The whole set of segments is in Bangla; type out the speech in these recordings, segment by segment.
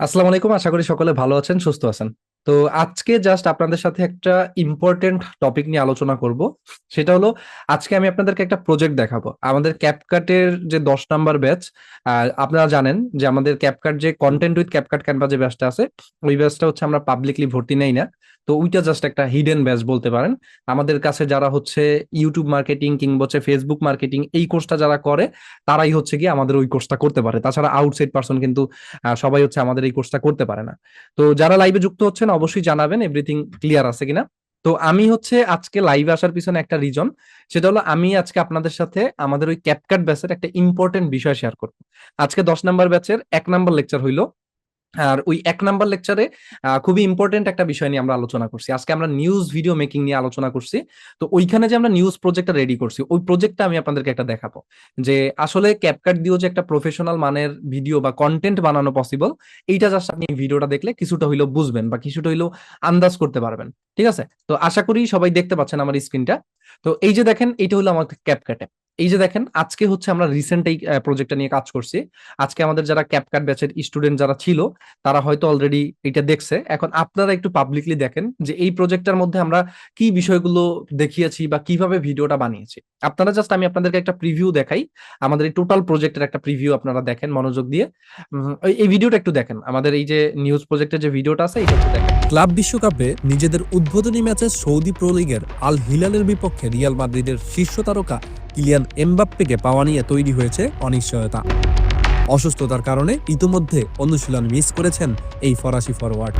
আসসালামু আলাইকুম। আশা করি সকলে ভালো আছেন, সুস্থ আছেন। তো আজকে জাস্ট আপনাদের সাথে একটা ইম্পর্টেন্ট টপিক নিয়ে আলোচনা করব। সেটা হলো, আজকে আমি আপনাদেরকে একটা প্রজেক্ট দেখাবো। আমাদের ক্যাপকাটের যে দশ নাম্বার ব্যাচ আপনারা জানেন যে আমাদের ক্যাপকাট যে কন্টেন্ট উইথ ক্যাপকাট ক্যানভা যে ব্যাচটা আছে, ওই ব্যাচটা হচ্ছে আমরা পাবলিকলি ভর্তি নেই না। তো ওইটা জাস্ট একটা হিডেন ব্যাচ বলতে পারেন। আমাদের কাছে যারা হচ্ছে ইউটিউব মার্কেটিং কিংবা হচ্ছে ফেসবুক মার্কেটিং এই কোর্সটা যারা করে, তারাই হচ্ছে কি আমাদের ওই কোর্সটা করতে পারে। তাছাড়া আউটসাইড পার্সন কিন্তু সবাই হচ্ছে আমাদের এই কোর্সটা করতে পারে না। তো যারা লাইভে যুক্ত হচ্ছেন, অবশ্যই জানাবেন এভরিথিং ক্লিয়ার আছে কিনা। তো আমি হচ্ছে আজকে লাইভে আসার পিছনে একটা রিজন সেটা হলো আমি আজকে আপনাদের সাথে আমাদের ওই ক্যাপকাট ব্যাচের একটা ইম্পর্টেন্ট বিষয় শেয়ার করব। আজকে দশ নাম্বার ব্যাচের এক নাম্বার লেকচার হইল আর ওই এক নাম্বার লেকচারে খুবই ইম্পর্টেন্ট একটা বিষয় নিয়ে আমরা আলোচনা করছি। আজকে আমরা নিউজ ভিডিও মেকিং নিয়ে আলোচনা করছি। তো ওইখানে যে আমরা নিউজ প্রজেক্টটা রেডি করছি, ওই প্রজেক্টটা আমি আপনাদেরকে একটা দেখাবো। যে আসলে ক্যাপকাট দিয়েও যে একটা প্রফেশনাল মানের ভিডিও বা কন্টেন্ট বানানো পসিবল এইটা জাস্ট আপনি ভিডিওটা দেখলে কিছুটা হইলেও বুঝবেন বা কিছুটা হইলেও আন্দাজ করতে পারবেন। ঠিক আছে? তো আশা করি সবাই দেখতে পাচ্ছেন আমার স্ক্রিনটা তো এই যে দেখেন এটা হলো আমার ক্যাপকাটে এই যে দেখেন, আজকে হচ্ছে আমরা রিসেন্ট এই প্রজেক্টটা নিয়ে কাজ করছি। আজকে আমাদের যারা ক্যাপকাট ব্যাচের স্টুডেন্ট যারা ছিল, তারা হয়তো অলরেডি এটা দেখছে। এখন আপনারা একটু পাবলিকলি দেখেন যে এই প্রজেক্টটার মধ্যে আমরা কি বিষয়গুলো দেখিয়েছি বা কীভাবে ভিডিওটা বানিয়েছি। আপনারা জাস্ট আমি আপনাদেরকে একটা প্রিভিউ দেখাই। আমাদের এই টোটাল প্রজেক্টের একটা প্রিভিউ আপনারা দেখেন মনোযোগ দিয়ে। এই ভিডিওটা একটু দেখেন। আমাদের এই যে নিউজ প্রজেক্টের যে ভিডিওটা আছে, এটা একটু দেখেন। ক্লাব বিশ্বকাপে নিজেদের উদ্বোধনী ম্যাচে সৌদি প্রো লিগের আল হিলালের বিপক্ষে রিয়াল মাদ্রিদের শীর্ষ তারকা কিলিয়ান এমবাপ্পেকে পাওয়া নিয়ে তৈরি হয়েছে অনিশ্চয়তা। অসুস্থতার কারণে ইতোমধ্যে অনুশীলন মিস করেছেন এই ফরাসি ফরওয়ার্ড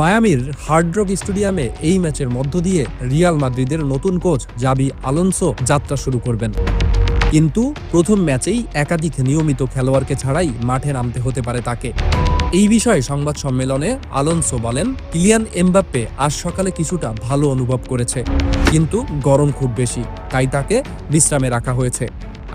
মায়ামির হার্ড রক স্টেডিয়ামে এই ম্যাচের মধ্য দিয়ে রিয়াল মাদ্রিদের নতুন কোচ জাবি আলোনসো যাত্রা শুরু করবেন। কিন্তু প্রথম ম্যাচেই একাধিক নিয়মিত খেলোয়াড়কে ছাড়াই মাঠে নামতে হতে পারে তাকে। এই বিষয়ে সংবাদ সম্মেলনে আলোনসো বলেন, কিলিয়ান এমবাপ্পে আজ সকালে কিছুটা ভালো অনুভব করেছে, কিন্তু গরম খুব বেশি, তাই তাকে বিশ্রামে রাখা হয়েছে।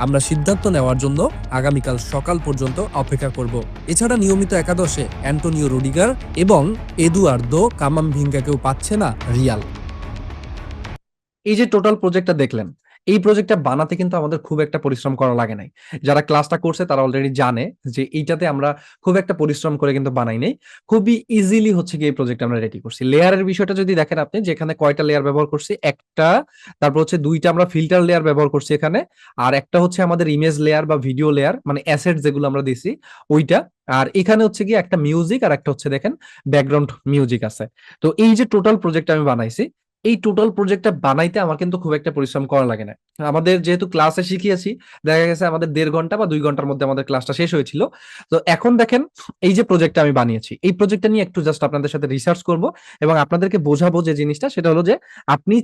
আমরা সিদ্ধান্ত নেওয়ার জন্য আগামীকাল সকাল পর্যন্ত অপেক্ষা করব। এছাড়া নিয়মিত একাদশে অ্যান্টোনিও রুডিগার এবং এদুয়ার্দো কামামভিঙ্গাকেও পাচ্ছে না রিয়াল। এই যে টোটাল প্রজেক্টটা দেখলেন এই প্রজেক্টটা বানাতে কিন্তু আমাদের খুব একটা পরিশ্রম করা লাগে নাই। যারা ক্লাসটা করছে তারা অলরেডি জানে যে এইটাতে আমরা খুব একটা পরিশ্রম করে কিন্তু বানাই নাই। খুবই ইজিলি হচ্ছে কি এই প্রজেক্ট আমরা রেডি করছি। লেয়ারের বিষয়টা যদি দেখেন আপনি, যেখানে কয়টা লেয়ার ব্যবহার করছি, একটা, তারপর হচ্ছে দুইটা আমরা ফিল্টার লেয়ার ব্যবহার করছি এখানে, আর একটা হচ্ছে আমাদের ইমেজ লেয়ার বা ভিডিও লেয়ার মানে অ্যাসেট যেগুলো আমরা দিছি, ওইটা। আর এখানে হচ্ছে কি একটা মিউজিক আর একটা হচ্ছে দেখেন ব্যাকগ্রাউন্ড মিউজিক আছে। তো এই যে টোটাল প্রজেক্ট আমি বানাইছি এই টোটাল প্রজেক্টটা বানাইতে আমার কিন্তু খুব একটা পরিশ্রম করা লাগে না। আমাদের যেহেতু ক্লাসে শিখিয়েছি, দেখা গেছে আমাদের দেড় ঘণ্টা বা দুই ঘণ্টার মধ্যে আমাদের ক্লাসটা শেষ হয়েছিল। তো এখন দেখেন, এই যে প্রজেক্টটা আমি বানিয়েছি, এই প্রজেক্টটা নিয়ে একটু জাস্ট আপনাদের সাথে রিসার্চ করব এবং আপনাদেরকে বোঝাবো যে জিনিসটা, সেটা হলো যে আপনি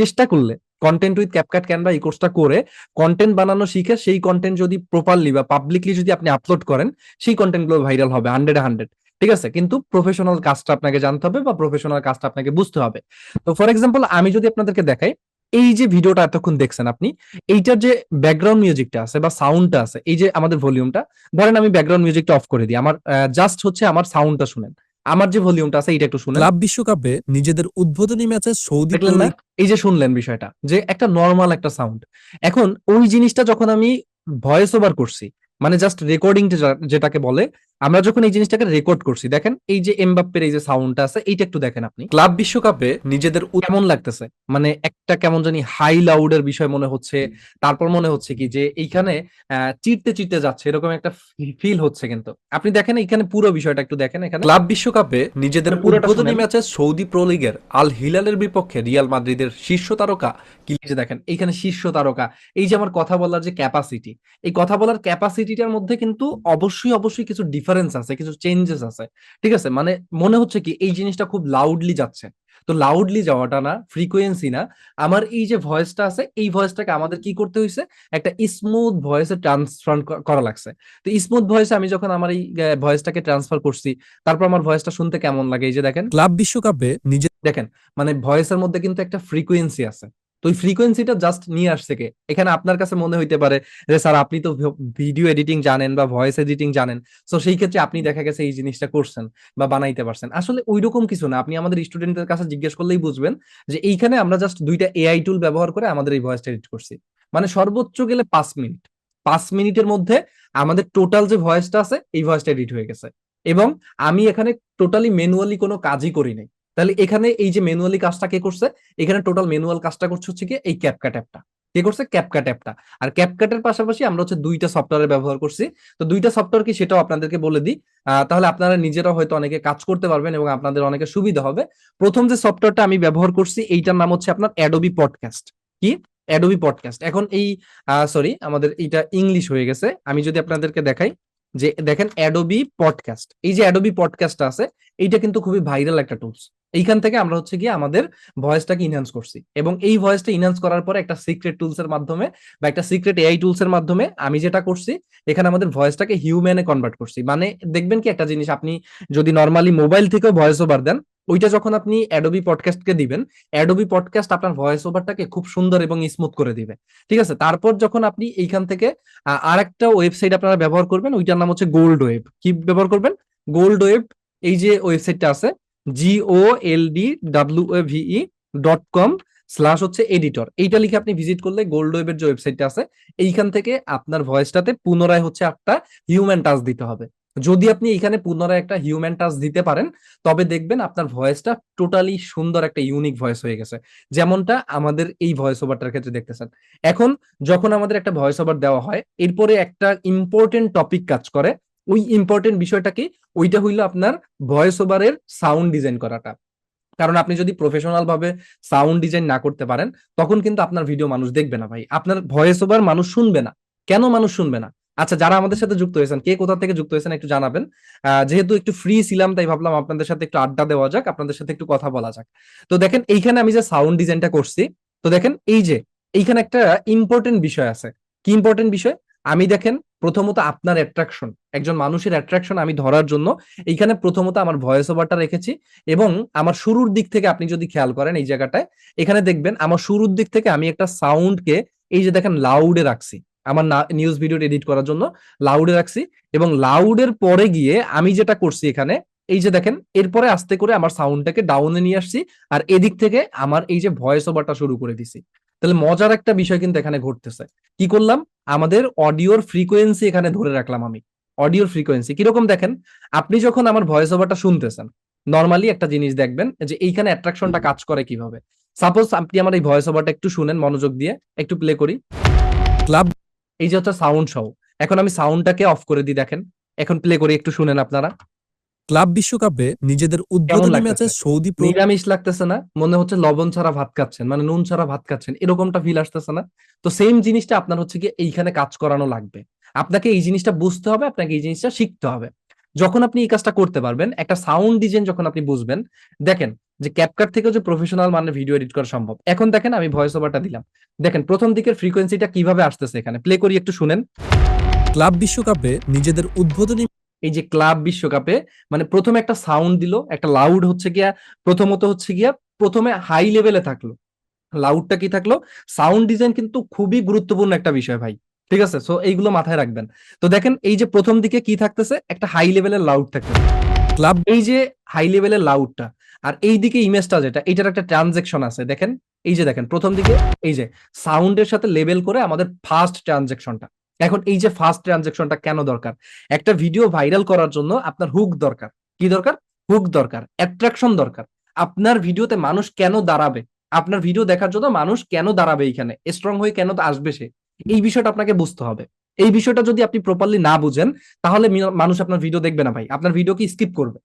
চেষ্টা করলে কন্টেন্ট উইথ ক্যাপকাট ক্যানভা এই কোর্সটা করে কন্টেন্ট বানানো শিখে সেই কন্টেন্ট যদি প্রপারলি বা পাবলিকলি যদি আপনি আপলোড করেন, সেই কন্টেন্টগুলো ভাইরাল হবে হান্ড্রেড হান্ড্রেড ঠিক আছে? কিন্তু প্রফেশনাল কাজটা আপনাকে জানতে হবে বা প্রফেশনাল কাজটা আপনাকে বুঝতে হবে। তো ফর এক্সাম্পল আমি যদি আপনাদেরকে দেখাই এই যে ভিডিওটা এতক্ষণ দেখছেন আপনি এইটার যে ব্যাকগ্রাউন্ড মিউজিকটা আছে বা সাউন্ডটা আছে এই যে আমাদের ভলিউমটা ধরেন আমি ব্যাকগ্রাউন্ড মিউজিকটা অফ করে দিই। আমার জাস্ট হচ্ছে আমার সাউন্ডটা শুনেন। আমার যে ভলিউমটা আছে এটা একটু শুনেন। ক্লাব বিশ্বকাপে নিজেদের উদ্বোধনী ম্যাচে সৌদি এই যে শুনলেন বিষয়টা যে একটা নর্মাল একটা সাউন্ড এখন ওই জিনিসটা যখন আমি ভয়েস ওভার করছি মানে জাস্ট রেকর্ডিং যেটাকে বলে আমরা যখন এই জিনিসটাকে রেকর্ড করছি দেখেন এই যে এমবাপ্পের এই যে সাউন্ডটা আছে এইটা একটু দেখেন আপনি। ক্লাব বিশ্বকাপে নিজেদের কেমন লাগতেছে? মানে একটা কেমন জানি হাই লাউডের বিষয় মনে হচ্ছে তারপর মনে হচ্ছে কি যে এইখানে চিরতে চিরতে যাচ্ছে এরকম একটা ফিল হচ্ছে কিন্তু। আপনি দেখেন এইখানে পুরো বিষয়টা একটু দেখেন এখানে। ক্লাব বিশ্বকাপে নিজেদের উদ্বোধনী ম্যাচে সৌদি প্রো লিগের আল হিলালের বিপক্ষে রিয়াল মাদ্রিদের শীর্ষ তারকা যে দেখেন? এইখানে শীর্ষ তারকা। এই যে আমার কথা বলার যে ক্যাপাসিটি এই কথা বলার ক্যাপাসিটিটার মধ্যে কিন্তু অবশ্যই অবশ্যই কিছু ডিফারেন্স আছে কিছু চেঞ্জেস আছে। ঠিক আছে? মানে মনে হচ্ছে কি এই জিনিসটা খুব লাউডলি যাচ্ছে। তো লাউডলি যাওয়াটা না ফ্রিকোয়েন্সি না আমার এই যে ভয়েসটা আছে এই ভয়েসটাকে আমাদের কি করতে হয়েছে একটা স্মুথ ভয়েসে ট্রান্সফার করা লাগছে। তো স্মুথ ভয়েসে আমি যখন আমার এই ভয়েসটাকে ট্রান্সফার করছি তারপর আমার ভয়েসটা শুনতে কেমন লাগে? এই যে দেখেন ক্লাব বিশ্বকাপে নিজে দেখেন মানে ভয়েসের মধ্যে কিন্তু একটা ফ্রিকোয়েন্সি আছে। তো ওই ফ্রিকোয়েন্সিটা জাস্ট নিয়ে আসছে কে? এখানে আপনার কাছে মনে হইতে পারে যে, স্যার, আপনি তো ভিডিও এডিটিং জানেন বা ভয়েস এডিটিং জানেন। তো সেই ক্ষেত্রে আপনি দেখা গেছে এই জিনিসটা করছেন বা বানাইতে পারছেন। আসলে ওইরকম কিছু না। আপনি আমাদের স্টুডেন্টদের কাছে জিজ্ঞেস করলেই বুঝবেন যে, এইখানে আমরা জাস্ট দুইটা এআই টুল ব্যবহার করে আমাদের এই ভয়েসটা এডিট করছি। মানে সর্বোচ্চ গেলে পাঁচ মিনিট। পাঁচ মিনিটের মধ্যে আমাদের টোটাল যে ভয়েসটা আছে, এই ভয়েসটা এডিট হয়ে গেছে। এবং আমি এখানে টোটালি ম্যানুয়ালি কোনো কাজই করি নাই। তাহলে এখানে এই যে ম্যানুয়ালি কাজটা কে করছে? এখানে টোটাল ম্যানুয়াল কাজটা করছে হচ্ছে কি এই ক্যাপকাট অ্যাপটা কে করছে? ক্যাপকাট অ্যাপটা আর ক্যাপকাটের পাশাপাশি আমরা হচ্ছে দুইটা সফটওয়্যার ব্যবহার করছি। তো দুইটা সফটওয়্যার কি সেটাও আপনাদেরকে বলে দিই। তাহলে আপনারা নিজেরা হয়তো অনেকে কাজ করতে পারবেন এবং আপনাদের অনেকে সুবিধা হবে। প্রথম যে সফটওয়্যারটা আমি ব্যবহার করছি, এইটার নাম হচ্ছে আপনার অ্যাডোবি পডকাস্ট কি? অ্যাডোবি পডকাস্ট এখন এই সরি আমাদের এইটা ইংলিশ হয়ে গেছে। আমি যদি আপনাদেরকে দেখাই, যে দেখেন অ্যাডোবি পডকাস্ট এই যে অ্যাডোবি পডকাস্ট আছে, এইটা কিন্তু খুবই ভাইরাল একটা টুলস এইখান থেকে আমরা হচ্ছে গিয়ে আমাদের ভয়েসটাকে ইনহ্যান্স করছি। এবং এই ভয়েসটা ইনহ্যান্স করার পরে একটা সিক্রেট টুলস এর মাধ্যমে বা একটা সিক্রেট এআই টুলস এর মাধ্যমে আমি যেটা করছি, এখানে আমাদের ভয়েসটাকে হিউম্যানে কনভার্ট করছি। মানে দেখবেন কি একটা জিনিস, আপনি যদি নর্মালি মোবাইল থেকেও ভয়েস ওভার দেন, ওইটা যখন আপনি অ্যাডোবি পডকাস্টকে দিবেন অ্যাডোবি পডকাস্ট আপনার ভয়েস ওভারটাকে খুব সুন্দর এবং স্মুথ করে দিবে। ঠিক আছে? তারপর যখন আপনি এইখান থেকে আর একটা ওয়েবসাইট আপনারা ব্যবহার করবেন, ওইটার নাম হচ্ছে গোল্ড ওয়েব কি ব্যবহার করবেন? গোল্ড ওয়েব এই যে ওয়েবসাইটটা আছে G O L W A V E dot com slash হচ্ছে এডিটর এইটা লিখে আপনি ভিজিট করলে গোল্ড ওয়েবের যে ওয়েবসাইটটা আছে, এইখান থেকে আপনার ভয়েসটাতে পুনরায় হচ্ছে একটা হিউম্যান টাচ দিতে হবে। যদি আপনি এখানে পুনরায় একটা হিউম্যান টাচ দিতে পারেন, তবে দেখবেন আপনার ভয়েসটা টোটালি সুন্দর একটা ইউনিক ভয়েস হয়ে গেছে। যেমনটা আমাদের এই ভয়েস ওভারটার ক্ষেত্রে দেখতেছেন। এখন যখন আমাদের একটা ভয়েস ওভার দেওয়া হয়, এরপরে একটা ইম্পর্টেন্ট টপিক কাজ করে ওই ইম্পর্টেন্ট বিষয়টা কি ওইটা হইল আপনার ভয়েস ওভারের সাউন্ড ডিজাইন করাটা। কারণ আপনি যদি প্রফেশনাল ভাবে সাউন্ড ডিজাইন না করতে পারেন, তখন কিন্তু আপনার ভিডিও মানুষ দেখবে না ভাই। আপনার ভয়েস ওভার মানুষ শুনবে না। কেন মানুষ শুনবে না? আচ্ছা যারা আমাদের সাথে যুক্ত হয়েছেন, কে কোথা থেকে যুক্ত হয়েছেন একটু জানাবেন। যেহেতু একটু ফ্রি ছিলাম, তাই ভাবলাম আপনাদের সাথে একটু আড্ডা দেওয়া যাক, আপনাদের সাথে একটু কথা বলা যাক। তো দেখেন, এইখানে আমি যে সাউন্ড ডিজাইনটা করছি, তো দেখেন, এই যে, এইখানে একটা ইম্পর্টেন্ট বিষয় আছে। কি ইম্পর্টেন্ট বিষয়? আমি দেখেন প্রথমত আপনার অ্যাট্রাকশন একজন মানুষের অ্যাট্রাকশন আমি ধরার জন্য এইখানে প্রথমত আমার ভয়েস ওভারটা রেখেছি এবং আমার শুরুর দিক থেকে আপনি যদি খেয়াল করেন এই জায়গাটায়, এখানে দেখবেন আমার শুরুর দিক থেকে আমি একটা সাউন্ডকে এই যে দেখেন লাউডে রাখছি, আমার নিউজ ভিডিও এডিট করার জন্য লাউডে রাখছি এবং লাউডের পরে গিয়ে আমি যেটা করছি এখানে, এই যে দেখেন এরপরে আস্তে করে আমার সাউন্ডটাকে ডাউনে নিয়ে আসছি আর এদিক থেকে আমার এই যে ভয়েস ওভারটা শুরু করে দিছি। তাহলে মজার একটা বিষয় কিন্তু এখানে ঘটতেছে। কি করলাম? আমাদের অডিওর ফ্রিকোয়েন্সি এখানে ধরে রাখলাম আমি। অডিওর ফ্রিকোয়েন্সি কীরকম দেখেন? আপনি যখন আমার ভয়েস ওভারটা শুনতেছেন নর্মালি একটা জিনিস দেখবেন যে এইখানে অ্যাট্রাকশনটা কাজ করে কীভাবে। সাপোজ আপনি আমার এই ভয়েস ওভারটা একটু শুনেন মনোযোগ দিয়ে, একটু প্লে করি। ক্লাব এই যে হচ্ছে সাউন্ড সহ এখন আমি সাউন্ডটাকে অফ করে দিই দেখেন। এখন প্লে করি, একটু শুনেন আপনারা। ক্লাব বিশ্বকাপে নিজেদের উদ্বোধনী ম্যাচে সৌদি নিরামিষ লাগতেছে না? মনে হচ্ছে লবণ ছাড়া ভাত খাচ্ছেন মানে নুন ছাড়া ভাত খাচ্ছেন এরকমটা ফিল আসতেছে না? তো সেম জিনিসটা আপনার হচ্ছে কি এইখানে কাজ করানো লাগবে। আপনাকে এই জিনিসটা বুঝতে হবে আপনাকে এই জিনিসটা শিখতে হবে। যখন আপনি এই কাজটা করতে পারবেন একটা সাউন্ড ডিজাইন যখন আপনি বুঝবেন দেখেন যে ক্যাপকাট থেকেও যে প্রফেশনাল মানে ভিডিও এডিট করা সম্ভব। এখন দেখেন আমি ভয়েস ওভারটা দিলাম। দেখেন প্রথম দিকের ফ্রিকোয়েন্সিটা কীভাবে আসতেছে এখানে? প্লে করি একটু শুনেন। ক্লাব বিশ্বকাপে নিজেদের উদ্বোধনী এই যে ক্লাব বিশ্বকাপে মানে প্রথমে একটা সাউন্ড দিল, একটা লাউড হচ্ছে গিয়া, প্রথমত হচ্ছে গিয়া প্রথমে হাই লেভেলে থাকল। লাউডটা কি থাকল? সাউন্ড ডিজাইন কিন্তু খুবই গুরুত্বপূর্ণ একটা বিষয় ভাই, ঠিক আছে? সো এইগুলো মাথায় রাখবেন। তো দেখেন, এই যে প্রথম দিকে কি থাকতেছে? একটা হাই লেভেলের লাউড থাকতেছে। ক্লাব, এই যে হাই লেভেলের লাউডটা আর এই দিকে ইমেজটা যেটা, এটার একটা ট্রানজেকশন আছে, দেখেন? এই যে দেখেন, প্রথম দিকে, এই যে সাউন্ডের সাথে লেভেল করে আমাদের ফার্স্ট ট্রানজেকশনটা এখন এই যে ফার্স্ট ট্রানজেকশনটা কেন দরকার? একটা ভিডিও ভাইরাল করার জন্য আপনার হুক দরকার। কি দরকার? হুক দরকার অ্যাট্রাকশন দরকার। আপনার ভিডিওতে মানুষ কেন দাঁড়াবে? আপনার ভিডিও দেখার জন্য মানুষ কেন দাঁড়াবে এইখানে? স্ট্রং হয়ে কেন আসবে সে? এই বিষয়টা আপনাকে বুঝতে হবে। এই বিষয়টা যদি আপনি প্রপারলি না বুঝেন, তাহলে মানুষ আপনার ভিডিও দেখবে না ভাই। আপনার ভিডিওকে স্কিপ করবে।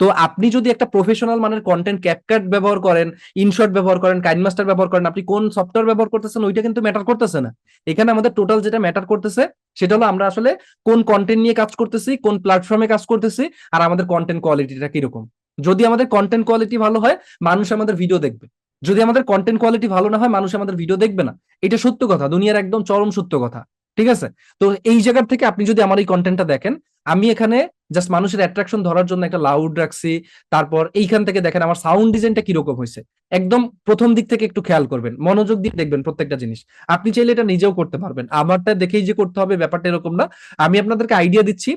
তো আপনি যদি একটা প্রফেশনাল মানের কন্টেন্ট ক্যাপকাট ব্যবহার করেন ইনশর্ট ব্যবহার করেন কাইনমাস্টার ব্যবহার করেন, আপনি কোন সফটওয়্যার ব্যবহার করতেছেন ওইটা কিন্তু ম্যাটার করতেছে না। এখানে আমাদের টোটাল যেটা ম্যাটার করতেছে, সেটা হলো আমরা আসলে কোন কন্টেন্ট নিয়ে কাজ করতেছি, কোন প্ল্যাটফর্মে কাজ করতেছি, আর আমাদের কন্টেন্ট কোয়ালিটিটা কীরকম। যদি আমাদের কন্টেন্ট কোয়ালিটি ভালো হয়, মানুষ আমাদের ভিডিও দেখবে। যদি আমাদের কন্টেন্ট কোয়ালিটি ভালো না হয়, মানুষ আমাদের ভিডিও দেখবে না। এটা সত্য কথা, দুনিয়ার একদম চরম সত্য কথা। ঠিক আছে? তো এই জায়গার থেকে আপনি যদি আমার এই কন্টেন্টটা দেখেন, আমি এখানে জাস্ট মানুষের অ্যাট্রাকশন ধরার জন্য একটা লাউড রাখছি, তারপর এইখান থেকে দেখেন আমার সাউন্ড ডিজাইনটা কীরকম হয়েছে। একদম প্রথম দিক থেকে একটু খেয়াল করবেন, মনোযোগ দিয়ে দেখবেন প্রত্যেকটা জিনিস। আপনি চাইলে এটা নিজেও করতে পারবেন। আমারটা দেখেই যে করতে হবে ব্যাপারটা এরকম না। আমি আপনাদেরকে আইডিয়া দিচ্ছি,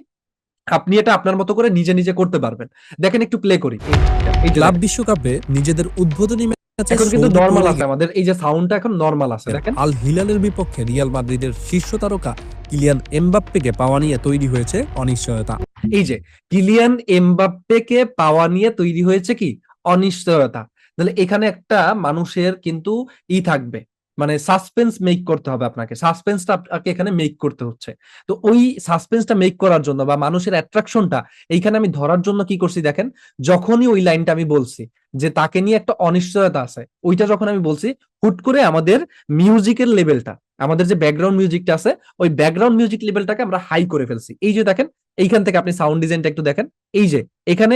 আপনি এটা আপনার মতো করে নিজে নিজে করতে পারবেন। দেখেন একটু প্লে করি। এই- ক্লাব বিশ্বকাপে নিজেদের উদ্বোধনী এখন কিন্তু নরমাল আছে আমাদের। এই যে সাউন্ডটা এখন নরমাল আছে দেখেন। আল হিলালের বিপক্ষে রিয়াল মাদ্রিদের শীর্ষ তারকা কিলিয়ান এমবাপ্পেকে পাওয়া নিয়ে তৈরি হয়েছে অনিশ্চয়তা। এই যে কিলিয়ান এমবাপ্পেকে পাওয়া নিয়ে তৈরি হয়েছে কি? অনিশ্চয়তা। তাহলে এখানে একটা মানুষের কিন্তু ই থাকবে। মানে সাসপেন্স মেক করতে হবে আপনাকে। সাসপেন্সটা আপনাকে এখানে মেক করতে হচ্ছে। তো ওই সাসপেন্সটা মেক করার জন্য বা মানুষের অ্যাট্রাকশনটা এইখানে আমি ধরার জন্য কি করছি দেখেন? যখনই ওই লাইনটা আমি বলছি যে তাকে নিয়ে একটা অনিশ্চয়তা আছে, ওইটা যখন আমি বলছি, হুট করে আমাদের মিউজিকের লেভেলটা আমাদের যে ব্যাকগ্রাউন্ড মিউজিকটা আছে, ওই ব্যাকগ্রাউন্ড মিউজিক লেভেলটাকে আমরা হাই করে ফেলছি। এই যে দেখেন, এইখান থেকে আপনি সাউন্ড ডিজাইনটা একটু দেখেন। এই যে, এখানে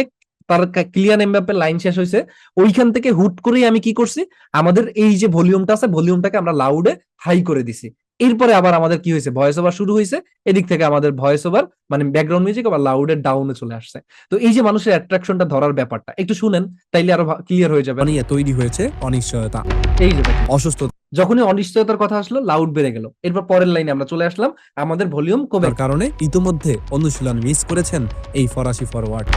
তার ক্লিয়ার এমব্যাপের লাইন শেষ হয়েছে ওইখান থেকে হুট করেই আমি কি করছি আমাদের এই যে ভলিউমটা আছে ভলিউমটাকে আমরা লাউডে হাই করে দিছি। এরপরে আবার আমাদের কি হয়েছে ভয়েস ওভার শুরু হয়েছে এদিক থেকে আমাদের ভয়েস ওভার মানে ব্যাকগ্রাউন্ড মিউজিক আবার লাউডের ডাউনে চলে আসছে। তো এই যে মানুষের অ্যাট্রাকশনটা ধরার ব্যাপারটা একটু শুনেন তাইলে আরও ক্লিয়ার হয়ে যাবে। তৈরি হয়েছে অনিশ্চয়তা। এই যে অসুস্থ। যখনই অনিশ্চয়তার কথা আসলো লাউড বেড়ে গেল। এরপর পরের লাইনে আমরা চলে আসলাম আমাদের ভলিউম কমে কারণে ইতোমধ্যে অনুশীলন মিস করেছেন এই ফরাসি ফরওয়ার্ড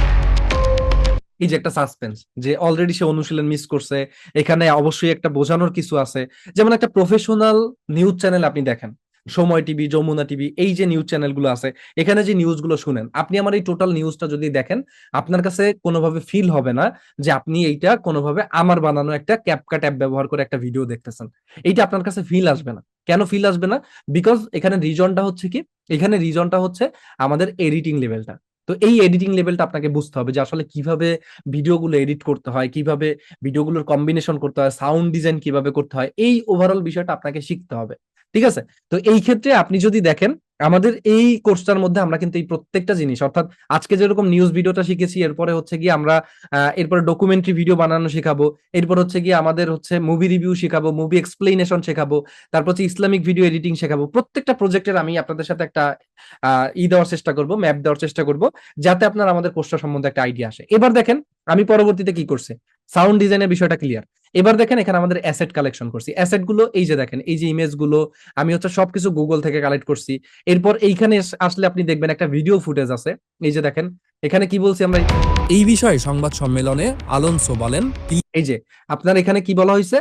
এই যে একটা সাসপেন্স যে অলরেডি সে অনুশীলন মিস করছে, এখানে অবশ্যই একটা বোঝানোর কিছু আছে। যেমন একটা প্রফেশনাল নিউজ চ্যানেল আপনি দেখেন, সময় টিভি, যমুনা টিভি, এই যে নিউজ চ্যানেলগুলো আছে, এখানে যে নিউজগুলো শুনেন, আপনি আমার এই টোটাল নিউজটা যদি দেখেন, আপনার কাছে কোনোভাবে ফিল হবে না যে আপনি এইটা কোনোভাবে আমার বানানো একটা ক্যাপকাট অ্যাপ ব্যবহার করে একটা ভিডিও দেখতেছেন। এইটা আপনার কাছে ফিল আসবে না। কেন ফিল আসবে না? বিকজ এখানে রিজনটা হচ্ছে কি? এখানে রিজনটা হচ্ছে আমাদের এডিটিং লেভেলটা তো এই এডিটিং লেভেলটা আপনাকে বুঝতে হবে যে আসলে কীভাবে ভিডিওগুলো এডিট করতে হয়, কীভাবে ভিডিওগুলোর কম্বিনেশন করতে হয় সাউন্ড ডিজাইন কীভাবে করতে হয়, এই ওভারঅল বিষয়টা আপনাকে শিখতে হবে। ঠিক আছে? তো এই ক্ষেত্রে আপনি যদি দেখেন, আমাদের এই কোর্সটার মধ্যে আমরা কিন্তু এই প্রত্যেকটা জিনিস, অর্থাৎ আজকে যেরকম নিউজ ভিডিওটা শিখেছি, এরপরে হচ্ছে গিয়ে আমরা এরপরে ডকুমেন্টারি ভিডিও বানানো শেখাবো, এরপর হচ্ছে গিয়ে আমাদের হচ্ছে মুভি রিভিউ শেখাবো মুভি এক্সপ্লেনেশন শেখাবো, তারপর হচ্ছে ইসলামিক ভিডিও এডিটিং শেখাবো। প্রত্যেকটা প্রজেক্টের আমি আপনাদের সাথে একটা ই দেওয়ার চেষ্টা করব ম্যাপ দেওয়ার চেষ্টা করব, যাতে আপনার আমাদের কোর্সটা সম্বন্ধে একটা আইডিয়া আসে। এবার দেখেন, আমি পরবর্তীতে কি করছি? সাউন্ড ডিজাইনের বিষয়টা ক্লিয়ার এবার দেখেন এখানে আমাদের অ্যাসেট কালেকশন করছি। অ্যাসেটগুলো এই যে দেখেন, এই যে ইমেজগুলো, আমি হচ্ছে সবকিছু গুগল থেকে কালেক্ট করছি। এরপর এইখানে আসলে আপনি দেখবেন একটা ভিডিও ফুটেজ আছে। এই যে দেখেন এখানে কি বলছি আমরা? এই বিষয়ে সংবাদ সম্মেলনে আলোনসো বলেন এই যে আপনার এখানে কি বলা হয়েছে?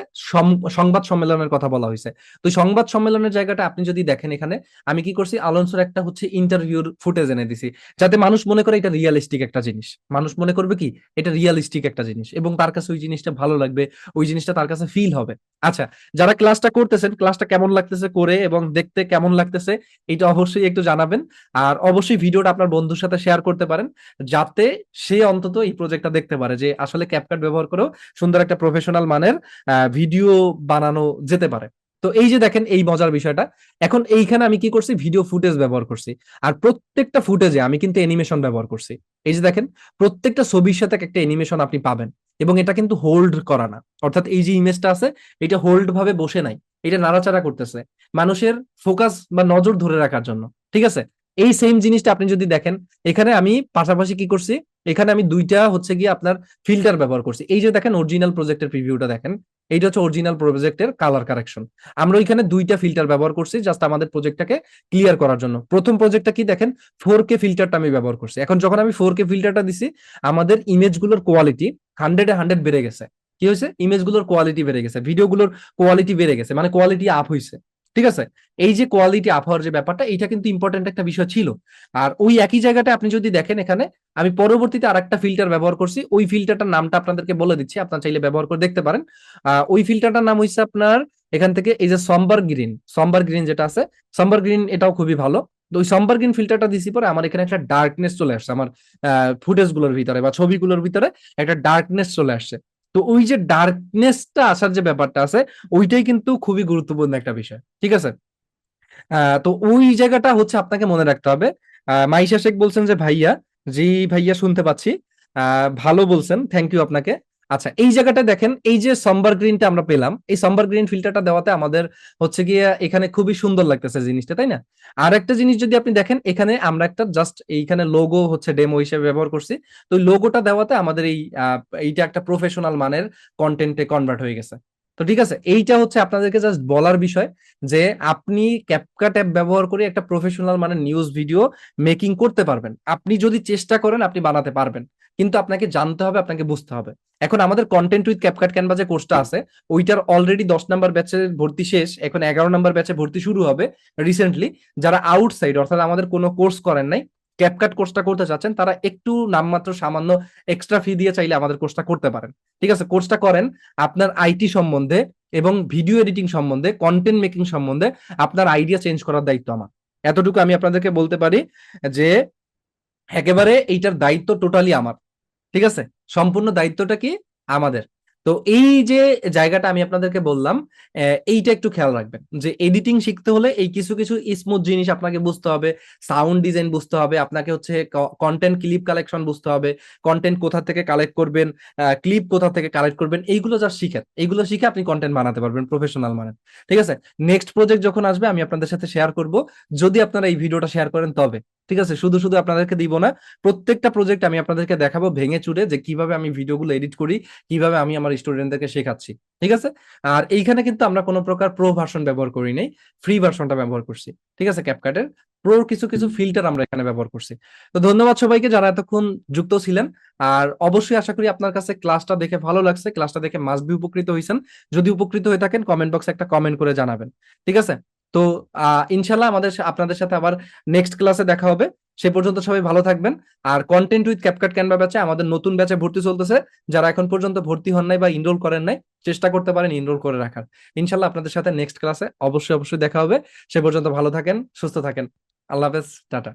সংবাদ সম্মেলনের কথা বলা হয়েছে। তো সংবাদ সম্মেলনের জায়গাটা আপনি যদি দেখেন এখানে আমি কি করছি? আলোনসোর একটা হচ্ছে ইন্টারভিউর ফুটেজ এনে দিছি যাতে মানুষ মনে করে এটা রিয়ালিস্টিক একটা জিনিস। মানুষ মনে করবে কি? এটা রিয়ালিস্টিক একটা জিনিস এবং তার কাছে ওই জিনিসটা ভালো লাগবে ওই জিনিসটা তার কাছে ফিল হবে। আচ্ছা যারা ক্লাসটা করতেছেন ক্লাসটা কেমন লাগতেছে করে এবং দেখতে কেমন লাগতেছে এটা অবশ্যই একটু জানাবেন। আর অবশ্যই ভিডিওটা আপনার বন্ধুর সাথে শেয়ার করতে পারেন। যাতে সে অন্তত এই প্রজেক্টটা দেখতে পারে যে আসলে ক্যাপকাট ব্যবহার করেও সুন্দর একটা প্রফেশনাল মানের ভিডিও বানানো যেতে পারে। তো এই যে দেখেন এই মজার বিষয়টা, এখন এইখানে আমি কি করছি? ভিডিও ফুটেজ ব্যবহার করছি। আর প্রত্যেকটা ফুটেজে আমি কিন্তু অ্যানিমেশন ব্যবহার করছি। এই যে দেখেন, প্রত্যেকটা ছবির সাথে একটা অ্যানিমেশন আপনি পাবেন। এবং এটা কিন্তু হোল্ড করা না। অর্থাৎ এই যে ইমেজটা আছে, এটা হোল্ড ভাবে বসে নাই। এটা নাড়াচাড়া করতেছে। মানুষের ফোকাস বা নজর ধরে রাখার জন্য। ঠিক আছে? এই সেম জিনিসটা আপনি যদি দেখেন, এখানে আমি পাশাপাশি কি করছি? এখানে আমি দুইটা হচ্ছে গিয়ে আপনার ফিল্টার ব্যবহার করছি। এই যে দেখেন অরিজিনাল প্রজেক্টের প্রিভিউটা দেখেন, এইটা হচ্ছে অরিজিনাল প্রজেক্টের কালার কারেকশন আমরা ওইখানে দুইটা ফিল্টার ব্যবহার করছি জাস্ট আমাদের প্রজেক্টটাকে ক্লিয়ার করার জন্য। প্রথম প্রজেক্টটা কি দেখেন? ফোর কে ফিল্টারটা আমি ব্যবহার করছি। এখন যখন আমি ফোর কে ফিল্টারটা দিছি, আমাদের ইমেজগুলোর কোয়ালিটি হান্ড্রেডে হান্ড্রেড বেড়ে গেছে। কি হয়েছে? ইমেজগুলোর কোয়ালিটি বেড়ে গেছে। ভিডিওগুলোর কোয়ালিটি বেড়ে গেছে। মানে কোয়ালিটি আপ হয়েছে ঠিক আছে? এই যে কোয়ালিটি আপ হওয়ার যে ব্যাপারটা, এইটা কিন্তু ইম্পর্টেন্ট একটা বিষয় ছিল। আর ওই একই জায়গাটা আপনি যদি দেখেন এখানে, আমি পরবর্তীতে আর একটা ফিল্টার ব্যবহার করছি। ওই ফিল্টারটার নামটা আপনাদেরকে বলে দিচ্ছি, আপনার চাইলে ব্যবহার করে দেখতে পারেন। ওই ফিল্টারটার নাম হচ্ছে আপনার, এখান থেকে এই যে সম্বার গ্রিন সম্বার গ্রিন যেটা আছে সম্বার গ্রিন এটাও খুবই ভালো। তো ওই সম্বার গ্রিন ফিল্টারটা দিছি পরে আমার এখানে একটা ডার্কনেস চলে আসছে, আমার ফুটেজগুলোর ভিতরে বা ছবিগুলোর ভিতরে একটা ডার্কনেস চলে আসছে। তো ওই যে ডার্কনেসটা আসার যে ব্যাপারটা আছে, ওইটাই কিন্তু খুবই গুরুত্বপূর্ণ একটা বিষয়, ঠিক আছে? তো ওই জায়গাটা হচ্ছে আপনাকে মনে রাখতে হবে। মাইশা শেখ বলছেন যে, ভাইয়া, জি ভাইয়া শুনতে পাচ্ছি। ভালো বলছেন থ্যাংক ইউ আপনাকে। আচ্ছা এই জায়গাটা দেখেন, এই যে সম্বার গ্রিনটা আমরা পেলাম, এই সম্বার গ্রিন ফিল্টারটা দেওয়াতে আমাদের হচ্ছে গিয়ে এখানে খুবই সুন্দর লাগতেছে জিনিসটা, তাই না? আর একটা জিনিস যদি আপনি দেখেন, এখানে আমরা একটা জাস্ট এইখানে লোগো হচ্ছে ডেমো হিসেবে ব্যবহার করছি। তো লোগোটা দেওয়াতে আমাদের এই এইটা একটা প্রফেশনাল মানের কন্টেন্টে কনভার্ট হয়ে গেছে। তো ঠিক আছে, এইটা হচ্ছে আপনাদেরকে জাস্ট বলার বিষয় যে আপনি ক্যাপকাট অ্যাপ ব্যবহার করে একটা প্রফেশনাল মানে নিউজ ভিডিও মেকিং করতে পারবেন। আপনি যদি চেষ্টা করেন, আপনি বানাতে পারবেন। কিন্তু আপনাকে জানতে হবে, আপনাকে বুঝতে হবে। এখন আমাদের কন্টেন্ট উইথ ক্যাপকাট ক্যানভা যে কোর্সটা আছে। ওইটার অলরেডি দশ নাম্বার ব্যাচের ভর্তি শেষ, এখন এগারো নাম্বার ব্যাচে ভর্তি শুরু হবে রিসেন্টলি যারা আউটসাইড অর্থাৎ আমাদের কোনো কোর্স করেন নাই ক্যাপকাট কোর্সটা করতে চাচ্ছেন, তারা একটু নামমাত্র সামান্য এক্সট্রা ফি দিয়ে চাইলে আমাদের কোর্সটা করতে পারেন। ঠিক আছে? কোর্সটা করেন আপনার আইটি সম্বন্ধে এবং ভিডিও এডিটিং সম্বন্ধে কন্টেন্ট মেকিং সম্বন্ধে আপনার আইডিয়া চেঞ্জ করার দায়িত্ব আমার। এতটুকু আমি আপনাদেরকে বলতে পারি যে, একেবারে এইটার দায়িত্ব টোটালি আমার। ঠিক আছে? সম্পূর্ণ দায়িত্বটা কি? আমাদের। তো এই যে জায়গাটা আমি আপনাদেরকে বললাম এইটা একটু খেয়াল রাখবেন যে এডিটিং শিখতে হলে এই কিছু কিছু স্মুথ জিনিস আপনাকে বুঝতে হবে সাউন্ড ডিজাইন বুঝতে হবে, আপনাকে হচ্ছে কন্টেন্ট ক্লিপ কালেকশন বুঝতে হবে কন্টেন্ট কোথা থেকে কালেক্ট করবেন ক্লিপ কোথা থেকে কালেক্ট করবেন, এইগুলো যা শিখেন। এইগুলো শিখে আপনি কন্টেন্ট বানাতে পারবেন প্রফেশনাল মানে। ঠিক আছে? নেক্সট প্রজেক্ট যখন আসবে, আমি আপনাদের সাথে শেয়ার করব। যদি আপনারা এই ভিডিওটা শেয়ার করেন, তবে। ঠিক আছে? শুধু শুধু আপনাদেরকে দিব না, প্রত্যেকটা প্রজেক্ট আমি আপনাদেরকে দেখাবো ভেঙে চুরে যে কীভাবে আমি ভিডিওগুলো এডিট করি, কীভাবে আমি আমার স্টুডেন্টদেরকে শেখাচ্ছি, ঠিক আছে? আর এইখানে কিন্তু আমরা কোনো প্রকার প্রো ভার্সন ব্যবহার করি নাই ফ্রি ভার্সনটা ব্যবহার করছি, ঠিক আছে ক্যাপকাটের প্রোর কিছু কিছু ফিল্টার আমরা এখানে ব্যবহার করছি। তো ধন্যবাদ সবাইকে যারা এতক্ষণ যুক্ত ছিলেন, আর অবশ্যই আশা করি আপনার কাছে ক্লাসটা দেখে ভালো লাগছে ক্লাসটা দেখে মাস্ট বি উপকৃত হয়েছেন যদি উপকৃত হয়ে থাকেন কমেন্ট বক্সে একটা কমেন্ট করে জানাবেন, ঠিক আছে? তো ইনশাল্লাহ আমাদের আপনাদের সাথে আবার নেক্সট ক্লাসে দেখা হবে। সে পর্যন্ত সবাই ভালো থাকবেন। আর কন্টেন্ট উইথ ক্যাপকাট ক্যানভা ব্যাচে আমাদের নতুন ব্যাচে ভর্তি চলতেছে। যারা এখন পর্যন্ত ভর্তি হন নাই বা ইনরোল করেন নাই, চেষ্টা করতে পারেন ইনরোল করে রাখার। ইনশাল্লাহ আপনাদের সাথে নেক্সট ক্লাসে অবশ্যই অবশ্যই দেখা হবে। সে পর্যন্ত ভালো থাকেন, সুস্থ থাকেন। আল্লাহ হাফেজ, টাটা।